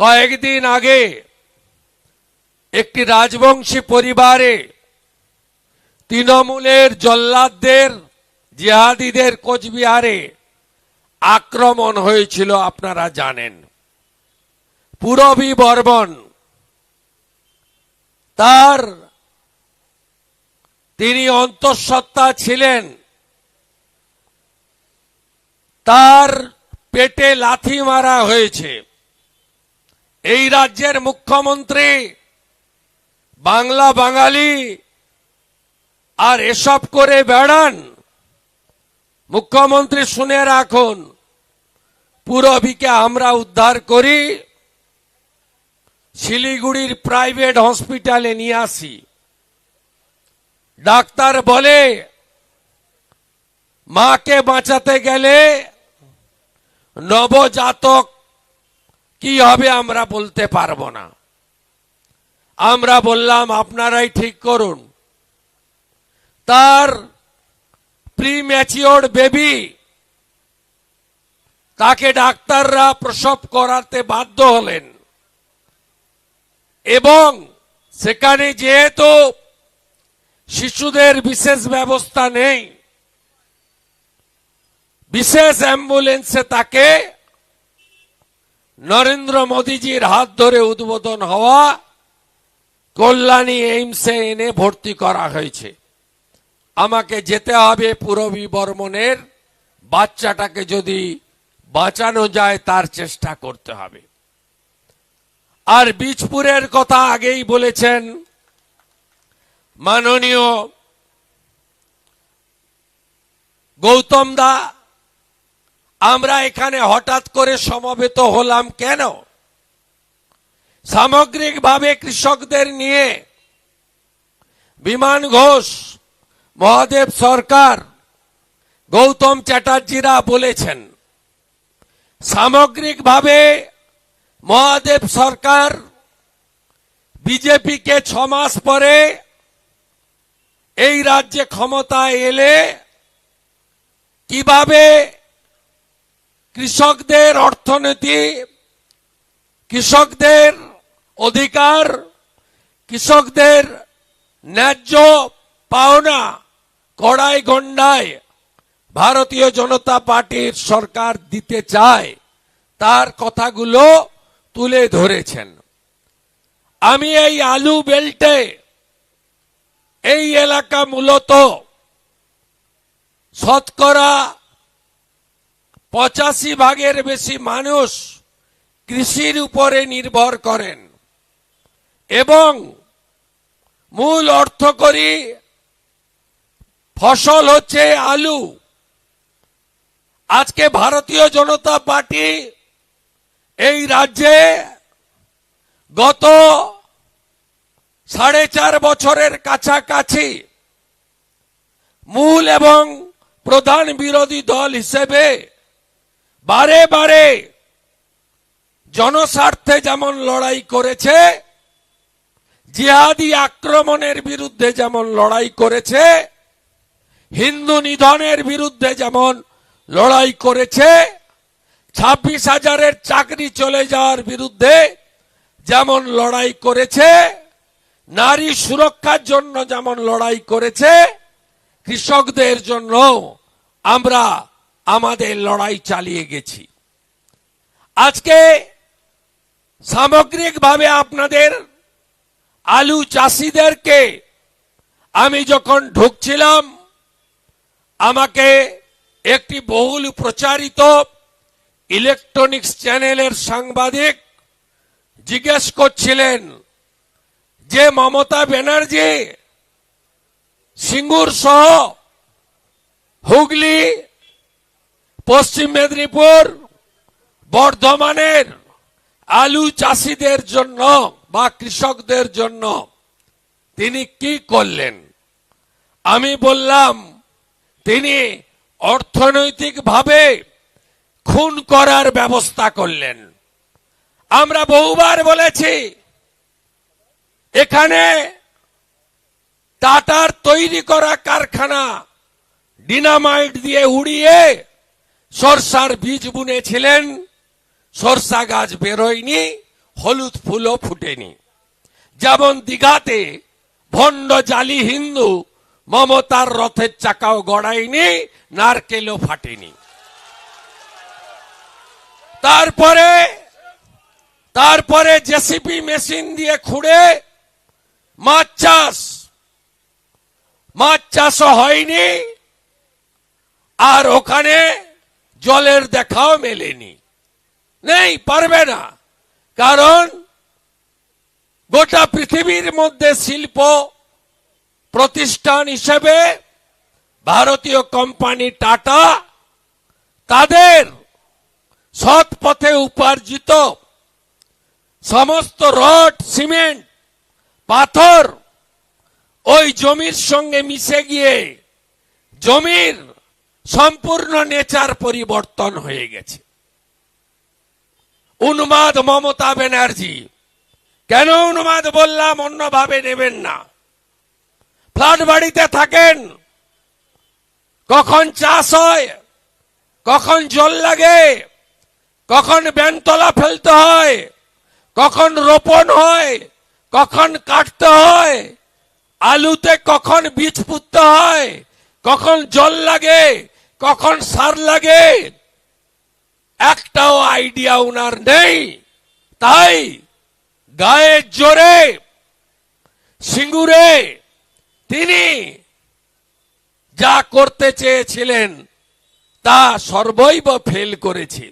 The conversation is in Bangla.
কয়েকদিন আগে একটি রাজবংশী পরিবারে তৃণমূলের জল্লাদদের, জিহাদিদের কোচবিহারে আক্রমণ হয়েছিল, আপনারা জানেন। পুরবী বর্মন তার তিনি অন্তঃসত্ত্বা ছিলেন। তার পেটে লাথি মারা হয়েছে। এই রাজ্যের মুখ্যমন্ত্রী, বাংলা বাঙালি, আর এসব করে বেড়ান। মুখ্যমন্ত্রী শুনে রাখুন, পুরবীকে আমরা উদ্ধার করি, শিলিগুড়ির প্রাইভেট হসপিটালে নিয়ে আসি। ডাক্তার বলে, মাকে বাঁচাতে গেলে নবজাতক কি হবে আমরা বলতে পারব না। আমরা বললাম, আপনারাই ঠিক করুন। তার প্রি ম্যাচিওর বেবি তাকে ডাক্তাররা প্রসব করাতে বাধ্য হলেন। এবং সেখানে যেহেতু শিশুদের বিশেষ ব্যবস্থা নেই, বিশেষ অ্যাম্বুলেন্সে তাকে নরেন্দ্র মোদীজির হাত ধরে উদ্বোধন হওয়া কল্যাণী এইমসে এনে ভর্তি করা হয়েছে। আমাকে যেতে হবে পুরবী বর্মনের। বাচ্চাটাকে যদি বাঁচানো যায়, তার চেষ্টা করতে হবে। আর বীজপুরের কথা আগেই বলেছেন মাননীয় গৌতম দা। আমরা এখানে হঠাৎ করে সমবেত হলাম কেন? সামগ্রিকভাবে কৃষকদের নিয়ে বিমান ঘোষ, মহাদেব সরকার, গৌতম চ্যাটার্জিরা বলেছেন, সামগ্রিকভাবে মহাদেব সরকার বিজেপিকে ছ মাস পরে এই রাজ্যে ক্ষমতায় এলে কীভাবে কৃষকদের অর্থনীতি, কৃষকদের অধিকার, কৃষকদের ন্যায্য পাওনা, কড়াই গন্ডায় ভারতীয় জনতা পার্টির সরকার দিতে চায়, তার কথাগুলো তুলে ধরেছেন। আমি এই আলু বেল্টে এই এলাকা মূলত শতকরা পঁচাশি ভাগের বেশি মানুষ কৃষির উপরে নির্ভর করেন। এবং মূল অর্থ করি, ফসল হচ্ছে আলু। আজকে ভারতীয় জনতা পার্টি এই রাজ্যে গত সাড়ে চার বছরের কাছাকাছি মূল এবং প্রধান বিরোধী দল হিসেবে বারে বারে জনস্বার্থে যেমন লড়াই করেছে, জিহাদি আক্রমণের বিরুদ্ধে যেমন লড়াই করেছে, হিন্দু নিধনের বিরুদ্ধে যেমন লড়াই করেছে, ছাব্বিশ হাজারের চাকরি চলে যাওয়ার বিরুদ্ধে যেমন লড়াই করেছে, নারী সুরক্ষার জন্য যেমন লড়াই করেছে, কৃষকদের জন্য আমরা আমাদের লড়াই চালিয়ে গেছি। আজকে সামগ্রিকভাবে আপনাদের আলু চাষিদেরকে আমি যখন ঢুকছিলাম, আমাকে একটি বহুল প্রচারিত ইলেকট্রনিক্স চ্যানেলের সাংবাদিক জিজ্ঞেস করছিলেন যে, মমতা ব্যানার্জি, সিঙ্গুর সহ হুগলি পশ্চিম মেদিনীপুর, বর্ধমানের আলু চাষিদের জন্য বা কৃষকদের জন্য তিনি কি করলেন? আমি বললাম, তিনি অর্থনৈতিকভাবে খুন করার ব্যবস্থা করলেন। আমরা বহুবার বলেছি, এখানে টাটার তৈরি করা কারখানা ডিনামাইট দিয়ে উড়িয়ে সরষার বীজ বুনেছিলেন, সরষা গাছ বেরোয়নি, হলুদ ফুলও ফুটেনি। যেমন দিঘাতে ভণ্ড জালি হিন্দু মমতার রথের চাকাও গড়ায়নি, নারকেলও ফাটেনি। তারপরে তারপরে জেসিপি মেশিন দিয়ে খুঁড়ে মাছ চাষ। মাছ চাষও হয়নি, আর ওখানে জলের দেখাও মেলেনি। নেই, পারবে না। কারণ গোটা পৃথিবীর মধ্যে শিল্প প্রতিষ্ঠান হিসেবে ভারতীয় কোম্পানি টাটা তাদের সৎ পথে উপার্জিত সমস্ত রড, সিমেন্ট, পাথর ওই জমির সঙ্গে মিশে গিয়ে জমির সম্পূর্ণ নেচার পরিবর্তন হয়ে গেছে। উন্মাদ মমতা ব্যানার্জি। কেন উন্মাদ বললাম, অন্যভাবে নেবেন না। ফ্ল্যাট বাড়িতে থাকেন। কখন চাষ হয়, কখন জল লাগে, কখন ব্যানতলা ফেলতে হয়, কখন রোপণ হয়, কখন কাটতে হয়, আলুতে কখন বীজ পুঁততে হয়, কখন জল লাগে কখন সার লাগে? একটাও আইডিয়া উনার নেই। তাই গায়ের জোরে, সিঙ্গুরে তিনি যা করতে চেয়েছিলেন তা সর্বৈব ফেল করেছে।